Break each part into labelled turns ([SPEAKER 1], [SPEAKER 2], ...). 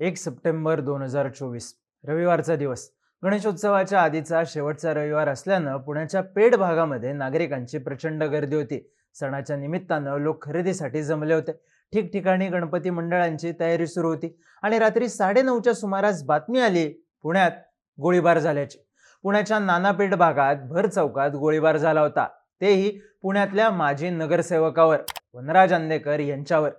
[SPEAKER 1] एक सप्टेंबर दोन हजार चोवीस रविवारचा दिवस. गणेशोत्सवाच्या आधीचा शेवटचा रविवार असल्यानं पुण्याच्या पेड भागामध्ये नागरिकांची प्रचंड गर्दी होती. सणाच्या निमित्तानं लोक खरेदीसाठी जमले होते. ठिकठिकाणी गणपती मंडळांची तयारी सुरू होती आणि रात्री साडेनऊच्या सुमारास बातमी आली पुण्यात गोळीबार झाल्याची. पुण्याच्या नानापेठ भागात भर चौकात गोळीबार झाला होता. तेही पुण्यातल्या माजी नगरसेवकावर वनराज आंदेकर यांच्यावर.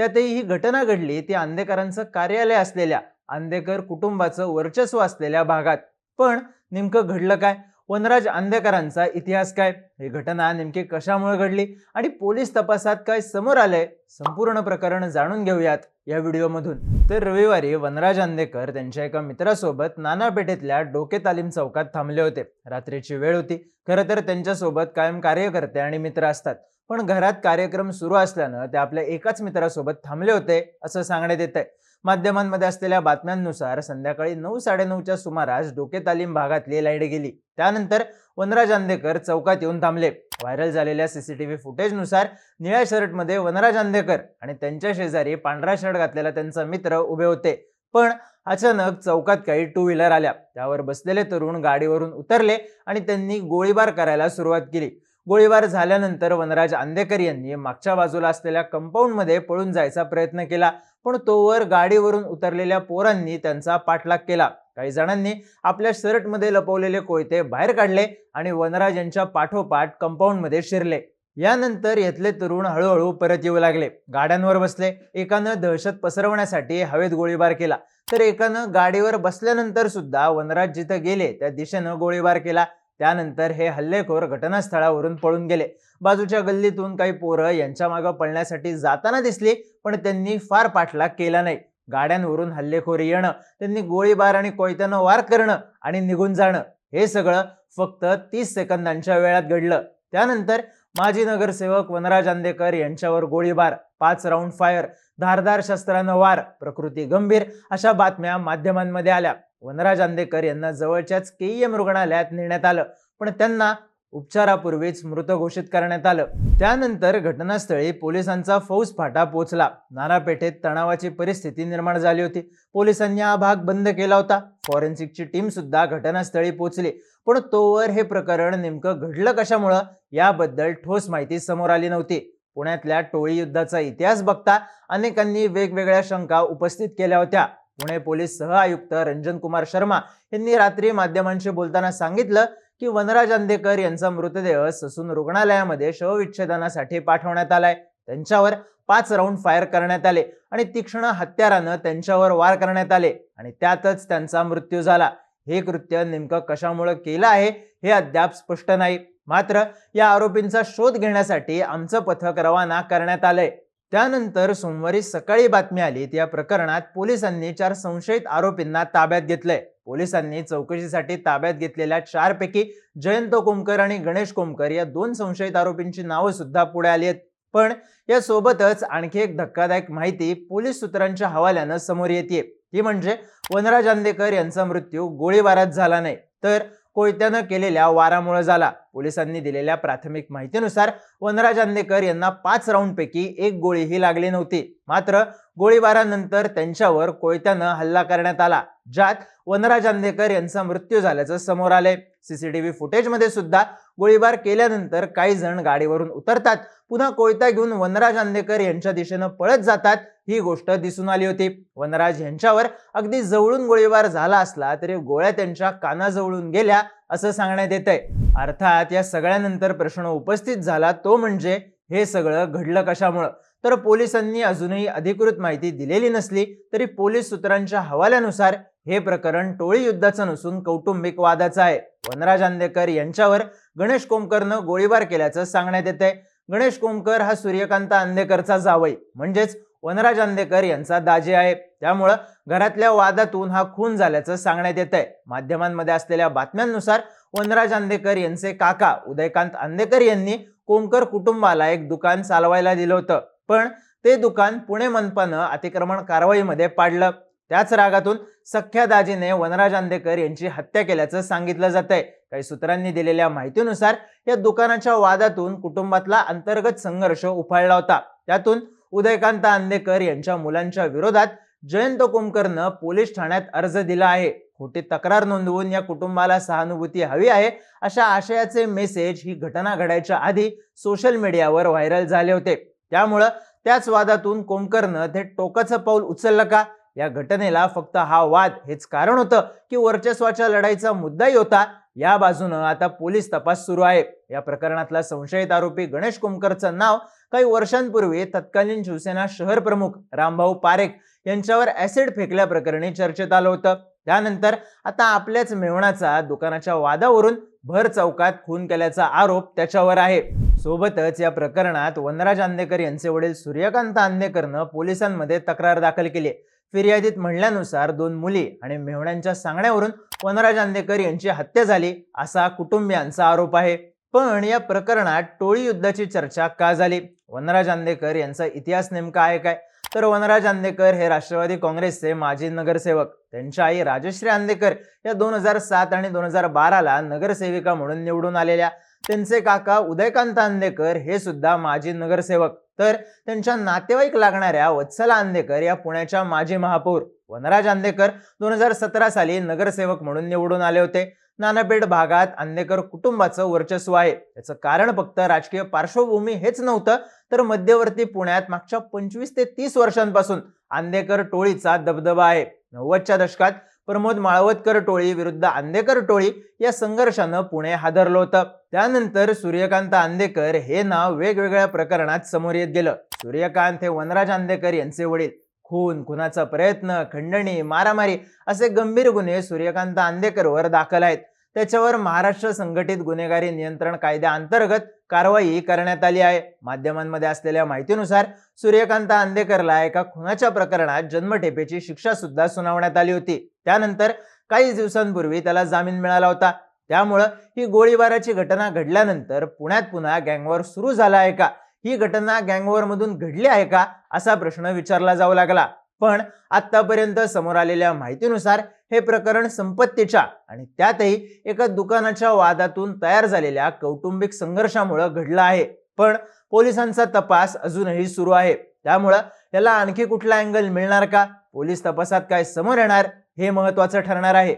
[SPEAKER 1] त्यातही ही घटना घडली. ती आंदेकरांचं कार्यालय असलेल्या आंदेकर कुटुंबाचं वर्चस्व असलेल्या भागात. पण नेमकं घडलं काय? वनराज आंदेकरांचा इतिहास काय? ही घटना नेमकी कशामुळे घडली? आणि पोलीस तपासात काय समोर आलंय? संपूर्ण प्रकरण जाणून घेऊयात या व्हिडिओमधून. तर रविवारी वनराज आंदेकर त्यांच्या एका मित्रासोबत नानापेठेतल्या डोके तालीम चौकात थांबले होते. रात्रीची वेळ होती. खरं तर त्यांच्यासोबत कायम कार्यकर्ते आणि मित्र असतात. पण घरात कार्यक्रम सुरू असल्यानं ते आपल्या एकाच मित्रासोबत थांबले होते असं सांगण्यात येत आहे माध्यमांमध्ये असलेल्या बातम्यांनुसार संध्याकाळी नऊ साडेनऊच्या सुमारास डोके तालीम भागातली लाइट गेली. त्यानंतर वनराज आंदेकर चौकात येऊन थांबले. व्हायरल झालेल्या सीसीटीव्ही फुटेजनुसार निळ्या शर्टमध्ये वनराज आंदेकर आणि त्यांच्या शेजारी पांढरा शर्ट घातलेला त्यांचा मित्र उभे होते. पण अचानक चौकात काही टू व्हीलर आल्या. त्यावर बसलेले तरुण गाडीवरून उतरले आणि त्यांनी गोळीबार करायला सुरुवात केली. गोळीबार झाल्यानंतर वनराज आंदेकर यांनी मागच्या बाजूला असलेल्या कंपाऊंडमध्ये पळून जायचा प्रयत्न केला पण तोवर गाडीवरून उतरलेल्या पोरांनी त्यांचा पाठलाग केला. काही जणांनी आपल्या शर्टमध्ये लपवलेले कोयते बाहेर काढले आणि वनराज यांच्या पाठोपाठ कंपाऊंडमध्ये शिरले. यानंतर येथले तरुण हळूहळू परत येऊ लागले. गाड्यांवर बसले. एकानं दहशत पसरवण्यासाठी हवेत गोळीबार केला. तर एकानं गाडीवर बसल्यानंतर सुद्धा वनराज जिथं गेले त्या दिशेनं गोळीबार केला. त्यानंतर हे हल्लेखोर घटनास्थळावरून पळून गेले. बाजूच्या गल्लीतून काही पोरं यांच्या मागं पळण्यासाठी जाताना दिसली पण त्यांनी फार पाठलाग केला नाही. गाड्यांवरून हल्लेखोर येणं त्यांनी गोळीबार आणि कोयत्यानं वार करणं आणि निघून जाणं हे सगळं फक्त तीस सेकंदांच्या वेळात घडलं. त्यानंतर माजी नगरसेवक वनराज आंदेकर यांच्यावर गोळीबार पाच राऊंड फायर धारदार शस्त्रानं वार प्रकृती गंभीर अशा बातम्या माध्यमांमध्ये आल्या. वनराज आंदेकर यांना जवळच्याच केईएम रुग्णालयात नेण्यात आलं. पण त्यांना उपचारापूर्वीच मृत घोषित करण्यात आलं. त्यानंतर घटनास्थळी पोलिसांचा फौज फाटा पोचला. नानापेठेत तणावाची परिस्थिती निर्माण झाली होती. पोलिसांनी हा भाग बंद केला होता. फॉरेन्सिकची टीम सुद्धा घटनास्थळी पोचली. पण तोवर हे प्रकरण नेमकं घडलं कशामुळं? याबद्दल ठोस माहिती समोर आली नव्हती. पुण्यातल्या टोळी युद्धाचा इतिहास बघता अनेकांनी वेगवेगळ्या शंका उपस्थित केल्या होत्या. पुणे पोलीस सह आयुक्त रंजन कुमार शर्मा यांनी रात्री माध्यमांशी बोलताना सांगितलं की वनराज आंदेकर यांचा मृतदेह ससून रुग्णालयामध्ये शवविच्छेदनासाठी पाठवण्यात आलाय. त्यांच्यावर पाच राऊंड फायर करण्यात आले आणि तीक्ष्ण हत्यारानं त्यांच्यावर वार करण्यात आले आणि त्यातच त्यांचा मृत्यू झाला. हे कृत्य नेमकं कशामुळे केलं आहे हे अद्याप स्पष्ट नाही. मात्र या आरोपींचा शोध घेण्यासाठी आमचं पथक रवाना करण्यात आलंय. त्यानंतर सोमवारी सकाळी बातमी आली या प्रकरणात पोलिसांनी चार संशयित आरोपींना ताब्यात घेतलंय. पोलिसांनी चौकशीसाठी ताब्यात घेतलेल्या चार पैकी जयंत कोमकर आणि गणेश कोमकर या दोन संशयित आरोपींची नावं सुद्धा पुढे आली आहेत. पण या सोबतच आणखी एक धक्कादायक माहिती पोलीस सूत्रांच्या हवाल्यानं समोर येते ती म्हणजे वनराज आंदेकर यांचा मृत्यू गोळीबारात झाला नाही. तर कोयत्यानं केलेल्या वारामुळे झाला. पोलिसांनी दिलेल्या प्राथमिक माहितीनुसार वनराज आंदेकर यांना पाच राऊंडपैकी एक गोळीही लागली नव्हती. मात्र गोळीबारानंतर त्यांच्यावर कोयत्यानं हल्ला करण्यात आला ज्यात वनराज आंदेकर यांचा मृत्यू झाल्याचं समोर आले सीसीटीव्ही फुटेजमध्ये सुद्धा गोळीबार केल्यानंतर काही जण गाडीवरून उतरतात. पुन्हा कोयता घेऊन वनराज आंदेकर यांच्या दिशेनं पळत जातात. ही गोष्ट दिसून आली होती. वनराज यांच्यावर अगदी जवळून गोळीबार झाला असला तरी गोळ्या त्यांच्या कानाजवळून गेल्या असं सांगण्यात येत आहे अर्थात या सगळ्यानंतर प्रश्न उपस्थित झाला तो म्हणजे हे सगळं घडलं कशामुळं? तर पोलिसांनी अजूनही अधिकृत माहिती दिलेली नसली तरी पोलीस सूत्रांच्या हवाल्यानुसार हे प्रकरण टोळी युद्धाचं नसून कौटुंबिक वादाचं आहे. वनराज आंदेकर यांच्यावर गणेश कोमकरनं गोळीबार केल्याचं सांगण्यात येत आहे गणेश कोमकर हा सूर्यकांत आंदेकरचा जावई म्हणजेच वनराज आंदेकर यांचा दाजी आहे. त्यामुळं घरातल्या वादातून हा खून झाल्याचं सांगण्यात येत आहे माध्यमांमध्ये असलेल्या बातम्यांनुसार वनराज आंदेकर यांचे काका उदयकांत आंदेकर यांनी कोमकर कुटुंबाला एक दुकान चालवायला दिलं होतं. पण ते दुकान पुणे मनपानं अतिक्रमण कारवाईमध्ये पाडलं. त्याच रागातून सख्या दाजीने वनराज आंदेकर यांची हत्या केल्याचं सांगितलं जात आहे काही सूत्रांनी दिलेल्या माहितीनुसार या दुकानाच्या वादातून कुटुंबातला अंतर्गत संघर्ष उफाळला होता. त्यातून उदयकांत आंदेकर यांच्या मुलांच्या विरोधात जयंत कोमकरनं पोलीस ठाण्यात अर्ज दिला आहे. खोटी तक्रार नोंदवून या कुटुंबाला सहानुभूती हवी आहे अशा आशयाचे मेसेज ही घटना घडायच्या आधी सोशल मीडियावर व्हायरल झाले होते. त्यामुळं त्याच वादातून कोमकरनं ते टोकाचं पाऊल उचललं का? या घटनेला फक्त हा वाद हेच कारण होतं की वर्चस्वाच्या लढाईचा मुद्दाही होता. या बाजूनं आता पोलीस तपास सुरू आहे. या प्रकरणातला संशयित आरोपी गणेश कुमकरचं नाव काही वर्षांपूर्वी तत्कालीन शिवसेना शहर प्रमुख रामभाऊ पारेख यांच्यावर ऍसिड फेकल्याप्रकरणी चर्चेत आलं होतं. त्यानंतर आता आपल्याच मेवणाचा दुकानाच्या वादावरून भर चौकात खून केल्याचा आरोप त्याच्यावर आहे. सोबतच या प्रकरणात वनराज आंदेकर यांचे वडील सूर्यकांत आंदेकरनं पोलिसांमध्ये तक्रार दाखल केली. फिर्यादीत म्हणल्यानुसार दोन मुली आणि मेहण्यांच्या सांगण्यावरून वनराज आंदेकर यांची हत्या झाली असा कुटुंबियांचा आरोप आहे. पण या प्रकरणात टोळी युद्धाची चर्चा का झाली? वनराज आंदेकर यांचा इतिहास नेमका आहे काय? तर वनराज आंदेकर हे राष्ट्रवादी काँग्रेसचे माजी नगरसेवक त्यांच्या आई राजश्री आंदेकर या दोन हजार सात आणि दोन हजार बाराला नगरसेविका म्हणून निवडून आलेल्या. त्यांचे काका उदयकांत आंदेकर हे सुद्धा माजी नगरसेवक. तर त्यांच्या नातेवाईक लागणाऱ्या वत्सला आंदेकर या पुण्याच्या माजी महापौर. वनराज आंदेकर दोन हजार सतरा साली नगरसेवक म्हणून निवडून आले होते. नानापेठ भागात आंदेकर कुटुंबाचं वर्चस्व आहे. याचं कारण फक्त राजकीय पार्श्वभूमी हेच नव्हतं तर मध्यवर्ती पुण्यात मागच्या पंचवीस ते तीस वर्षांपासून आंदेकर टोळीचा दबदबा आहे. नव्वदच्या दशकात प्रमोद माळवतकर टोळी विरुद्ध आंदेकर टोळी या संघर्षानं पुणे हादरलं होतं. त्यानंतर सूर्यकांत आंदेकर हे नाव वेगवेगळ्या प्रकरणात समोर येत गेलं. सूर्यकांत हे वनराज आंदेकर यांचे वडील. खून खुनाचा प्रयत्न खंडणी मारामारी असे गंभीर गुन्हे सूर्यकांत आंदेकरवर दाखल आहेत. त्याच्यावर महाराष्ट्र संघटित गुन्हेगारी नियंत्रण कायद्याअंतर्गत कारवाई करण्यात आली आहे. माध्यमांमध्ये असलेल्या माहितीनुसार सूर्यकांत आंदेकरला एका खुनाच्या प्रकरणात जन्मठेपेची शिक्षा सुद्धा सुनावण्यात आली होती. त्यानंतर काही दिवसांपूर्वी त्याला जामीन मिळाला होता. त्यामुळं ही गोळीबाराची घटना घडल्यानंतर पुण्यात पुन्हा गँगवॉर सुरू झाला आहे का? ही घटना गँगवॉरमधून घडली आहे का? असा प्रश्न विचारला जाऊ लागला. पण आतापर्यंत समोर आलेल्या माहितीनुसार हे प्रकरण संपत्तीच्या आणि त्यातही एका दुकानाच्या वादातून तयार झालेल्या कौटुंबिक संघर्षामुळे घडलं आहे. पण पोलिसांचा तपास अजूनही सुरू आहे. त्यामुळं याला आणखी कुठला अँगल मिळणार का? पोलीस तपासात काय समोर येणार हे महत्वाचं ठरणार आहे.